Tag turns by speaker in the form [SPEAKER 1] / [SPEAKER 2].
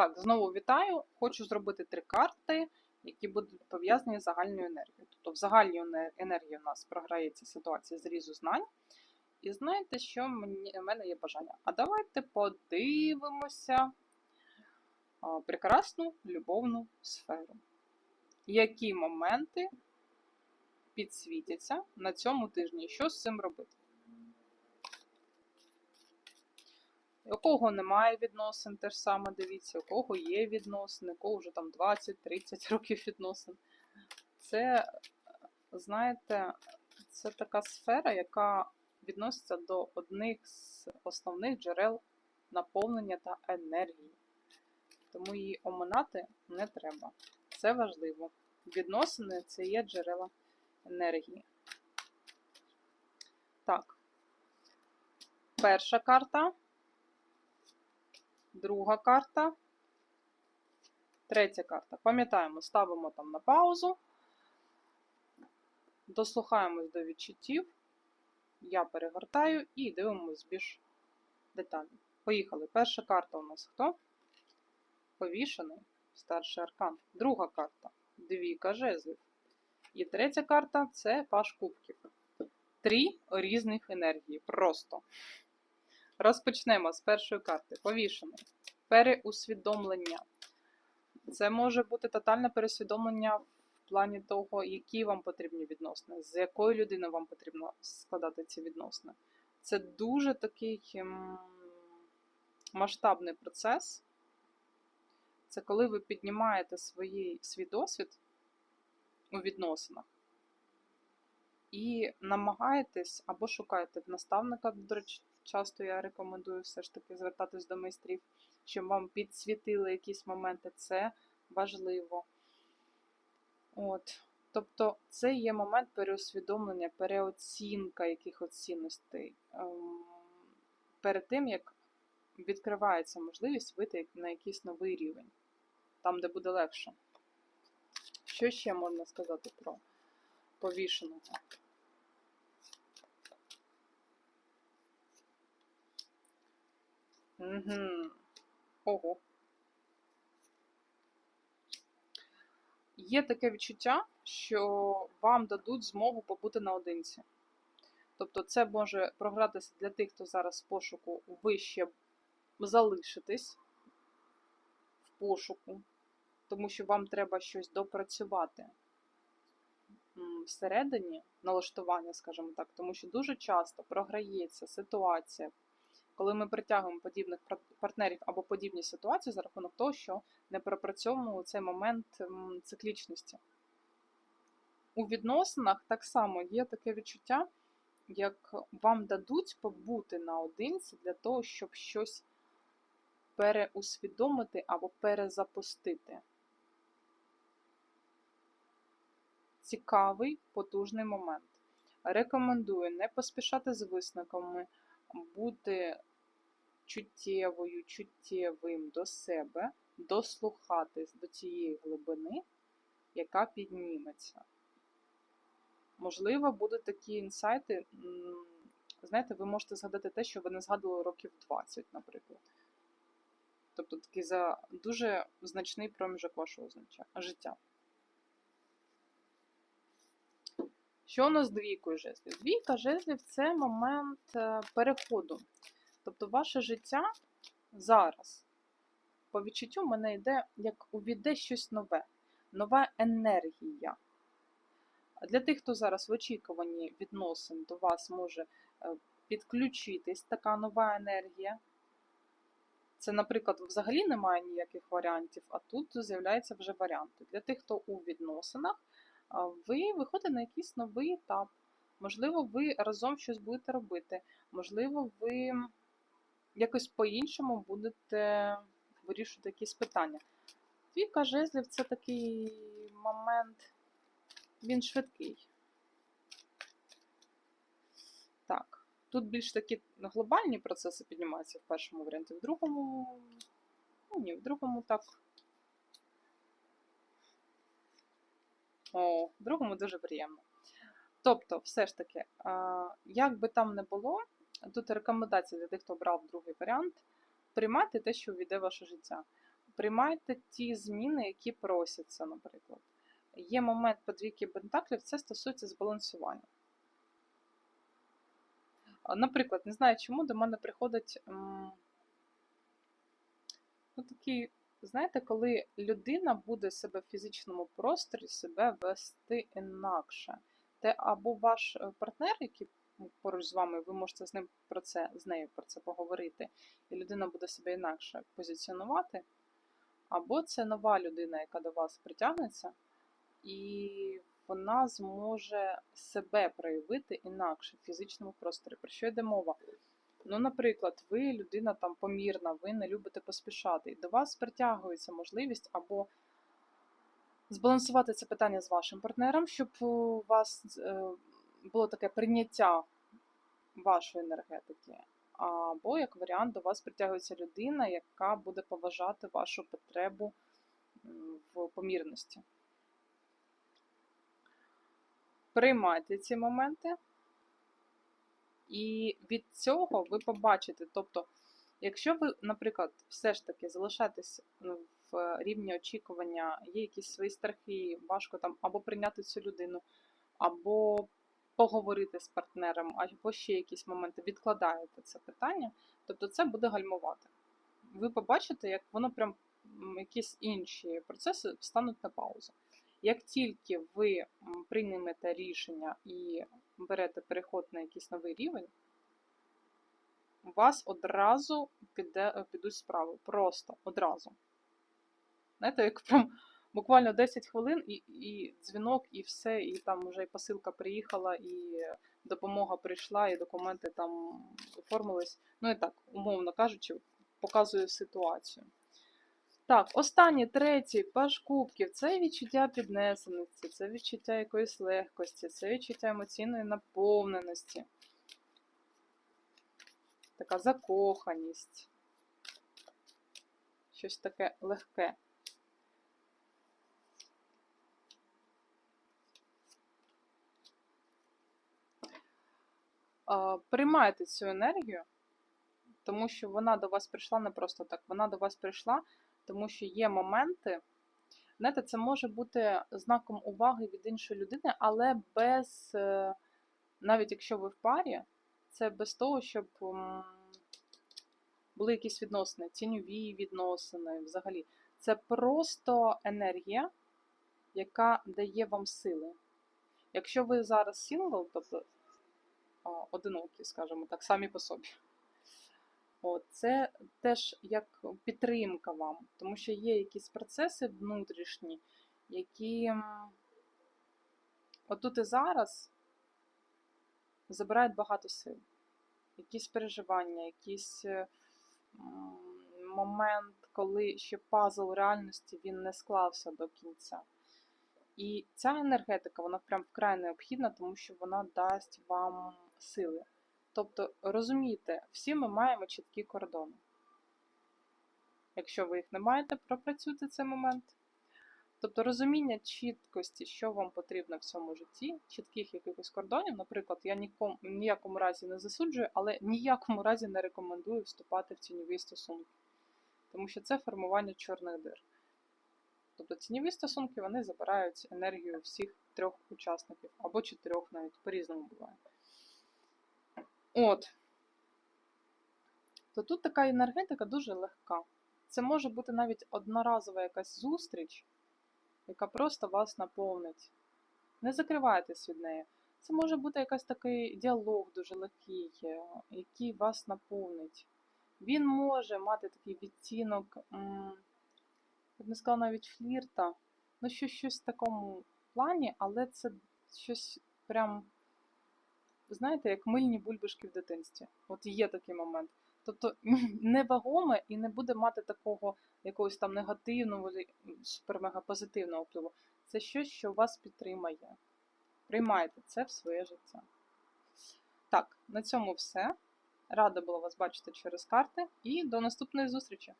[SPEAKER 1] Так, знову вітаю. Хочу зробити три карти, які будуть пов'язані з загальною енергією. Тобто в загальній енергії у нас програється ситуація зрізу знань. І знаєте, що мені, в мене є бажання? А давайте подивимося прекрасну любовну сферу. Які моменти підсвітяться на цьому тижні? Що з цим робити? У кого немає відносин, теж саме дивіться, у кого є відносини, у кого вже там 20-30 років відносин. Це, знаєте, це така сфера, яка відноситься до одних з основних джерел наповнення та енергії. Тому її оминати не треба. Це важливо. Відносини це є джерела енергії. Так. Перша карта. Друга карта. Третя карта. Пам'ятаємо, ставимо там на паузу. Дослухаємось до відчуттів. Я перегортаю і дивимось більш детально. Поїхали. Перша карта у нас хто? Повішений. Старший аркан. Друга карта. Двійка жезлів. І третя карта це паш кубків. Три різних енергії. Просто. Розпочнемо з першої карти. Повішений. Переусвідомлення. Це може бути тотальне пересвідомлення в плані того, які вам потрібні відносини, з якою людиною вам потрібно складати ці відносини. Це дуже такий ем, масштабний процес. Це коли ви піднімаєте свої, свій досвід у відносинах і намагаєтесь або шукаєте наставника, до речі, часто я рекомендую все ж таки звертатись до майстрів, щоб вам підсвітили якісь моменти. Це важливо. От. Тобто це є момент переусвідомлення, переоцінка якихось цінностей. Ем, Перед тим, як відкривається можливість вийти на якийсь новий рівень, там, де буде легше. Що ще можна сказати про повішеного? Угу. Ого. Є таке відчуття, що вам дадуть змогу побути наодинці. Тобто, це може програтися для тих, хто зараз в пошуку, ви ще залишитесь в пошуку, тому що вам треба щось допрацювати всередині налаштування, скажімо так, тому що дуже часто програється ситуація, коли ми притягуємо подібних партнерів або подібні ситуації за рахунок того, що не пропрацьовуємо цей момент циклічності. У відносинах так само є таке відчуття, як вам дадуть побути наодинці для того, щоб щось переусвідомити або перезапустити. Цікавий, потужний момент. Рекомендую не поспішати з висновками, бути чуттєвою, чуттєвим до себе, дослухатись до цієї глибини, яка підніметься. Можливо, будуть такі інсайти. Знаєте, ви можете згадати те, що ви не згадували років 20, наприклад. Тобто такий за дуже значний проміжок вашого життя. Що у нас двійкою жезлів? Двійка жезлів це момент е, переходу. Тобто ваше життя зараз, по відчуттю, мене йде, як увійде щось нове, нова енергія. Для тих, хто зараз в очікуванні відносин до вас може е, підключитись така нова енергія. Це, наприклад, взагалі немає ніяких варіантів, а тут з'являються вже варіанти. Для тих, хто у відносинах, ви виходите на якийсь новий етап. Можливо, ви разом щось будете робити. Можливо, ви якось по-іншому будете вирішувати якісь питання. Двійка жезлів це такий момент, він швидкий. Так, тут більш такі глобальні процеси піднімаються в першому варіанті, в другому. Ну ні, в другому так. О, другому дуже приємно. Тобто, все ж таки, як би там не було, тут рекомендація для тих, хто брав другий варіант, приймати те, що увійде в ваше життя. Приймайте ті зміни, які просяться, наприклад. Є момент подвійки пентаклів, це стосується збалансування. Наприклад, не знаю чому до мене приходить ну, такий, знаєте, коли людина буде себе в фізичному просторі себе вести інакше. Те або ваш е, партнер, який поруч з вами, ви можете з ним про це, з нею про це поговорити, і людина буде себе інакше позиціонувати, або це нова людина, яка до вас притягнеться, і вона зможе себе проявити інакше в фізичному просторі. Про що йде мова? Ну, наприклад, ви людина там помірна, ви не любите поспішати, і до вас притягується можливість або збалансувати це питання з вашим партнером, щоб у вас е, було таке прийняття вашої енергетики. Або, як варіант, до вас притягується людина, яка буде поважати вашу потребу в помірності. Приймайте ці моменти, і від цього ви побачите. Тобто, якщо ви, наприклад, все ж таки залишаєтесь ну, в рівні очікування, є якісь свої страхи, важко там або прийняти цю людину, або поговорити з партнером, або ще якісь моменти відкладаєте це питання, тобто це буде гальмувати. Ви побачите, як воно прям якісь інші процеси стануть на паузу. Як тільки ви приймете рішення і берете переход на якийсь новий рівень, у вас одразу піде, підуть справи. Просто одразу. Знаєте, як прям буквально 10 хвилин і, і дзвінок, і все, і там вже і посилка приїхала, і допомога прийшла, і документи там оформились. Ну і так, умовно кажучи, показую ситуацію. Так, останній, третій, паш кубків це відчуття піднесеності, це відчуття якоїсь легкості, це відчуття емоційної наповненості. Така закоханість. Щось таке легке. Приймайте цю енергію, тому що вона до вас прийшла не просто так. Вона до вас прийшла, тому що є моменти. Знаєте, це може бути знаком уваги від іншої людини, але без, е, навіть якщо ви в парі, це без того, щоб були якісь відносини, тіньові відносини взагалі. Це просто енергія, яка дає вам сили. Якщо ви зараз сингл, тобто одинокі, скажімо так, самі по собі. От, це теж як підтримка вам, тому що є якісь процеси внутрішні, які отут і зараз забирають багато сил. Якісь переживання, якийсь е, момент, коли ще пазл реальності він не склався до кінця. І ця енергетика, вона прям вкрай необхідна, тому що вона дасть вам сили. Тобто, розумійте, всі ми маємо чіткі кордони. Якщо ви їх не маєте, пропрацюйте цей момент. Тобто розуміння чіткості, що вам потрібно в цьому житті, чітких якихось кордонів, наприклад, я нікому, ніякому разі не засуджую, але ніякому разі не рекомендую вступати в тіньові стосунки. Тому що це формування чорних дир. Тобто тіньові стосунки вони забирають енергію всіх трьох учасників, або чотирьох навіть, по-різному буває. От. То тут така енергетика дуже легка. Це може бути навіть одноразова якась зустріч, яка просто вас наповнить. Не закривайтесь від неї. Це може бути якийсь такий діалог дуже легкий, е, який вас наповнить. Він може мати такий відтінок, я б не сказала навіть флірта, ну щось, щось в такому плані, але це щось прям, знаєте, як мильні бульбашки в дитинстві. От є такий момент. Тобто невагоме і не буде мати такого якогось там негативного, супер-мега позитивного впливу. Це щось, що вас підтримає. Приймайте це в своє життя. Так, на цьому все. Рада була вас бачити через карти і до наступної зустрічі!